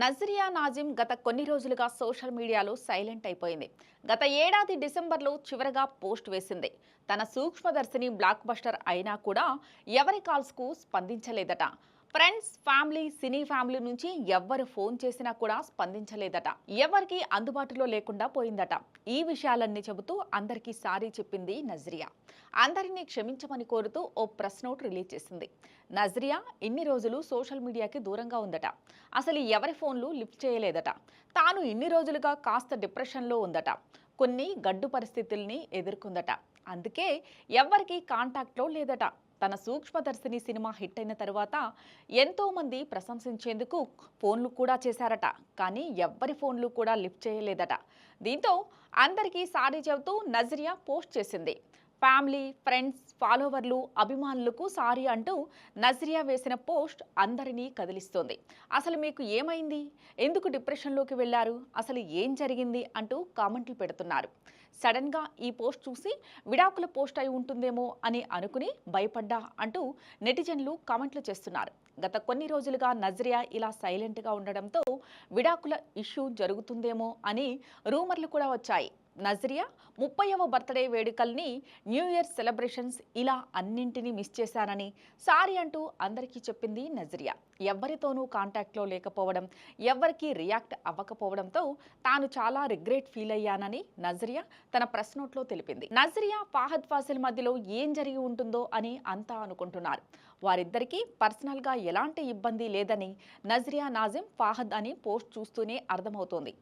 నజరియా నాజిమ్ గత కొన్ని రోజులుగా సోషల్ మీడియాలో సైలెంట్ అయిపోయింది. గత ఏడాది డిసెంబర్లో చివరగా పోస్ట్ వేసింది. తన సూక్ష్మదర్శిని బ్లాక్ బస్టర్ అయినా కూడా ఎవరి కాల్స్కు స్పందించలేదట. ఫ్రెండ్స్ ఫ్యామిలీ సినీ ఫ్యామిలీ నుంచి ఎవ్వరు ఫోన్ చేసినా కూడా స్పందించలేదట. ఎవరికి అందుబాటులో లేకుండా పోయిందట. ఈ విషయాలన్నీ చెబుతూ అందరికీ సారీ చెప్పింది నజ్రియా. అందరినీ క్షమించమని కోరుతూ ఓ ప్రెస్ నోట్ రిలీజ్ చేసింది. నజ్రియా ఇన్ని రోజులు సోషల్ మీడియాకి దూరంగా ఉందట. అసలు ఎవరి ఫోన్లు లిఫ్ట్ చేయలేదట. తాను ఇన్ని రోజులుగా కాస్త డిప్రెషన్లో ఉందట. కొన్ని గడ్డు పరిస్థితుల్ని ఎదుర్కొందట. అందుకే ఎవ్వరికీ కాంటాక్ట్లో లేదట. తన సూక్ష్మదర్శిని సినిమా హిట్ అయిన తర్వాత ఎంతోమంది ప్రశంసించేందుకు ఫోన్లు కూడా చేశారట. కానీ ఎవ్వరి ఫోన్లు కూడా లిఫ్ట్ చేయలేదట. దీంతో అందరికీ సారీ చెబుతూ నజరియా పోస్ట్ చేసింది. ఫ్యామిలీ ఫ్రెండ్స్ ఫాలోవర్లు అభిమానులకు సారీ అంటూ నజరియా వేసిన పోస్ట్ అందరినీ కదిలిస్తోంది. అసలు మీకు ఏమైంది? ఎందుకు డిప్రెషన్లోకి వెళ్ళారు? అసలు ఏం జరిగింది? అంటూ కామెంట్లు పెడుతున్నారు. సడన్గా ఈ పోస్ట్ చూసి విడాకుల పోస్ట్ అయి ఉంటుందేమో అని అనుకుని భయపడ్డా అంటూ నెటిజన్లు కామెంట్లు చేస్తున్నారు. గత కొన్ని రోజులుగా నజరియా ఇలా సైలెంట్గా ఉండడంతో విడాకుల ఇష్యూ జరుగుతుందేమో అని రూమర్లు కూడా వచ్చాయి. నజరియా ముప్పైవ బర్త్డే వేడుకల్ని న్యూ ఇయర్ సెలబ్రేషన్స్ ఇలా అన్నింటినీ మిస్ చేశానని సారీ అంటూ అందరికీ చెప్పింది నజరియా. ఎవ్వరితోనూ కాంటాక్ట్లో లేకపోవడం ఎవ్వరికీ రియాక్ట్ అవ్వకపోవడంతో తాను చాలా రిగ్రెట్ ఫీల్ అయ్యానని నజరియా తన ప్రెస్ నోట్లో తెలిపింది. నజరియా ఫాహద్ ఫాసిల్ మధ్యలో ఏం జరిగి ఉంటుందో అని అంతా అనుకుంటున్నారు. వారిద్దరికీ పర్సనల్గా ఎలాంటి ఇబ్బంది లేదని నజరియా నాజిమ్ ఫాహద్ అని పోస్ట్ చూస్తూనే అర్థమవుతోంది.